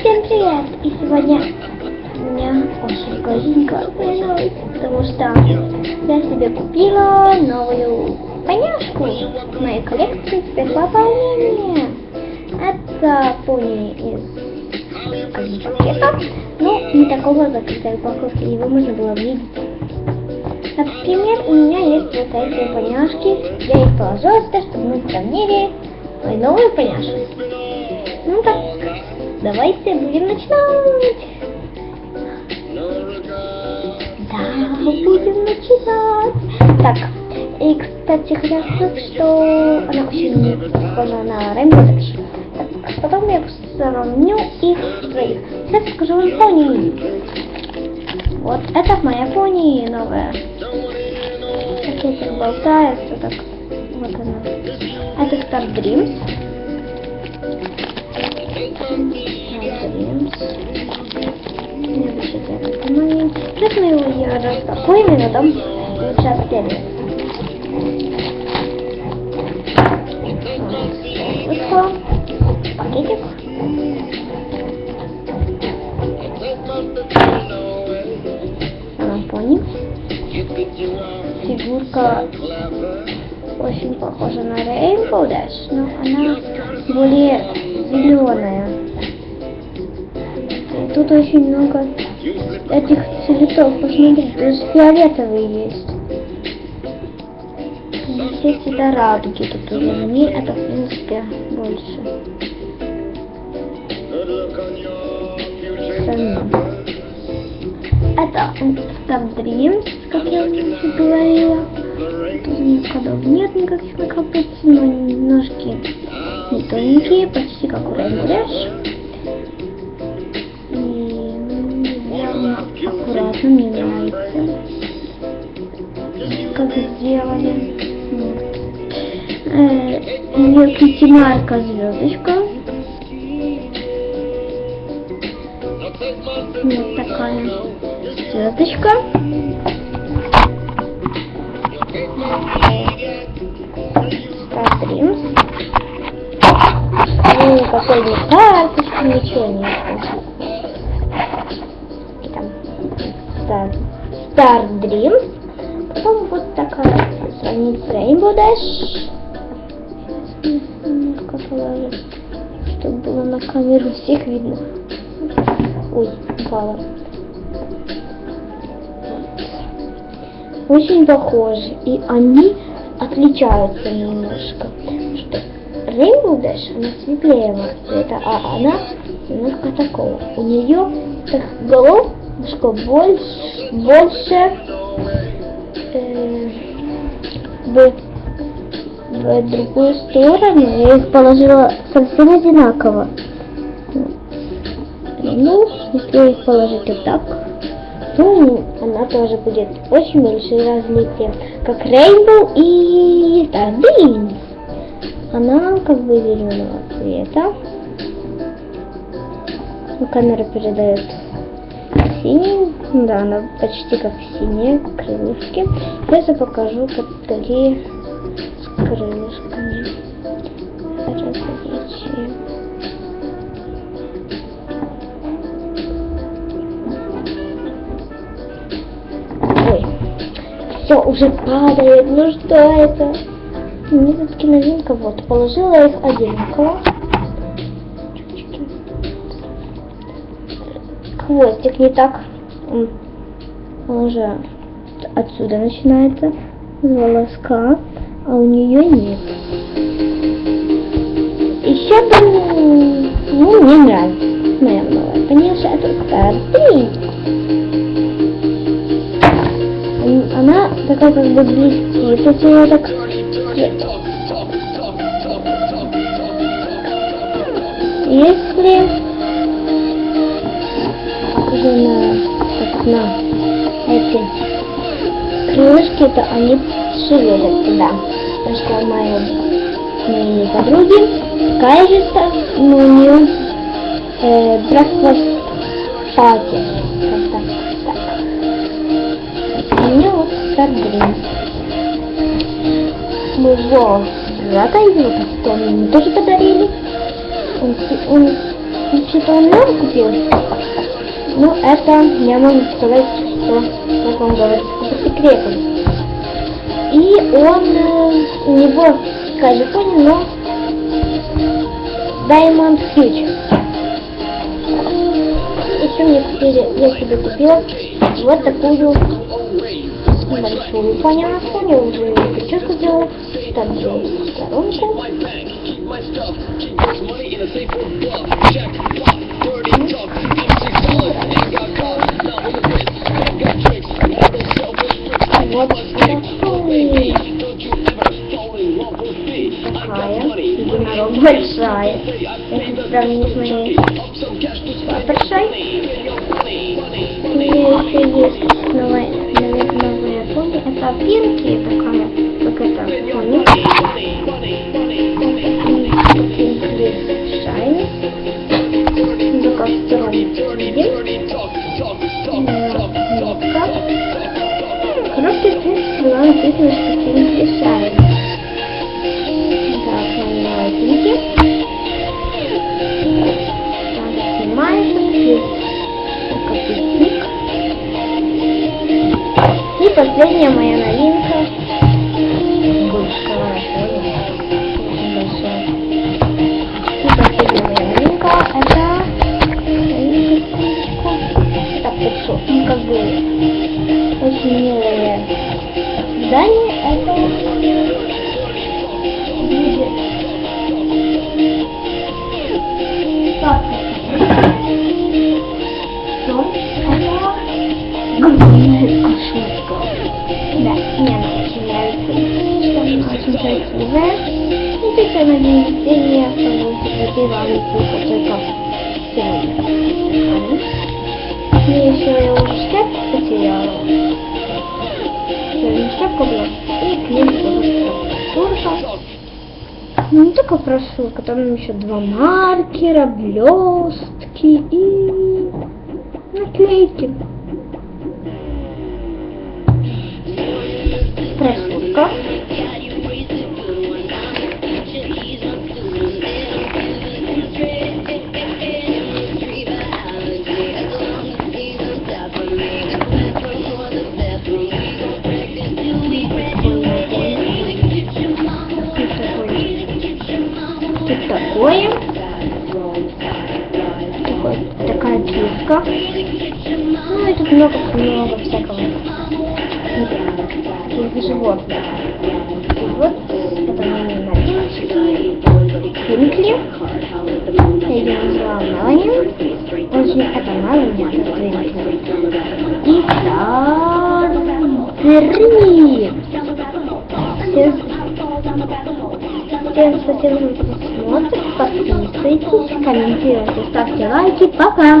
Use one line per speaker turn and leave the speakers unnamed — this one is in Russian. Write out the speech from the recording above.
Всем привет! И сегодня у меня очень грустненько новость, потому что я себе купила новую поняшку в моей коллекции теперь пополнение. Это пони из пакета, но не такого закрытой упаковки, его можно было видеть. Например, у меня есть вот эти поняшки, я их положила сюда, чтобы мы сравнили мою новую поняшку. Ну так, давайте будем начинать. Да, будем начинать. Так, и, кстати, сказать, что она очень похожа на Dash. Так, потом я сравню их троих. Сейчас скажу вам пони. Вот, это моя пони новая. Так болтается, так. Вот она. Это Star Dreams. Сейчас мы его ее распакуем и потом лучше отстелим. Вышла. Пакетик. Она пони. Фигурка очень похожа на Rainbow Dash, но она более зеленая. Тут очень много этих цветов. Посмотрите, даже фиолетовые есть. Все цвета радуги тут уже. Мне это, в принципе, больше. Это Star Dreams, как я уже говорила. Тут никогда нет никаких накопителей, но немножко не тоненькие, почти как у Rainbow Аккуратно, мне нравится. Как сделали. Э, Ее пятимарка звездочка. Вот такая звездочка. Dreams. Никакой не карточки, ничего нет. Star, Star Dreams. Потом вот такая страница Rainbow Dash. Немножко положу, чтобы было на камеру всех видно. Ой, упала. Очень похожи. И они отличаются немножко. Что Rainbow Dash, она светлее цвета, а она немножко такого. У нее так голов немножко больше, больше э, в, в другую сторону. Я их положила совсем одинаково. Ну, если их положить вот так, то она тоже будет очень большие различия. Как Rainbow и Dreams. Она как бы зеленого цвета. Камера передает синий, да, она почти как синяя, крылышки. Сейчас я покажу, как такие с крылышками. Ой, все уже падает, ну что это? Мне все-таки вот, положила их одинаково. Хвостик не так. Он уже отсюда начинается, волоска, а у нее нет. Еще там, ну, мне нравится. Моя новая поняша, это Star Она такая как бы блестит, если я так... Если на, как на эти крылышки-то они шевелятся, да. Потому что моя, моей подруги такая же, но у нее э, так. А у меня вот Dreams. Моего брата его потом тоже подарили. Он, он что-то он много купил. Ну, это я могу сказать, что, как он говорит, по секрету. И он, э, у него такая Япония, но Diamond Huge. Еще мне купили, я себе купила вот такую большую понятку, я уже прическу сделала, там коронку. Вот такой. Большая. Если сравнить с моей большой. У меня еще есть новая, наверное, новая пони. Это пинки такая, как это, пони. Рождения, потому что вам только сегодня. Мне еще я уже шляпку потеряла. Сегодня шляпку была. И клинку Турка. Ну, не только прошивка, там еще два маркера, блестки и наклейки. Прошивка. Такое. Такой, такая киска. Ну и тут много, много всякого. Таких животных. И вот это мои новиночки. Пинкли. Я ее назвала Мелани. Очень это Мелани, это Твинкли. И Сардри. Всем Всем спасибо за просмотр, подписывайтесь, комментируйте, ставьте лайки, пока!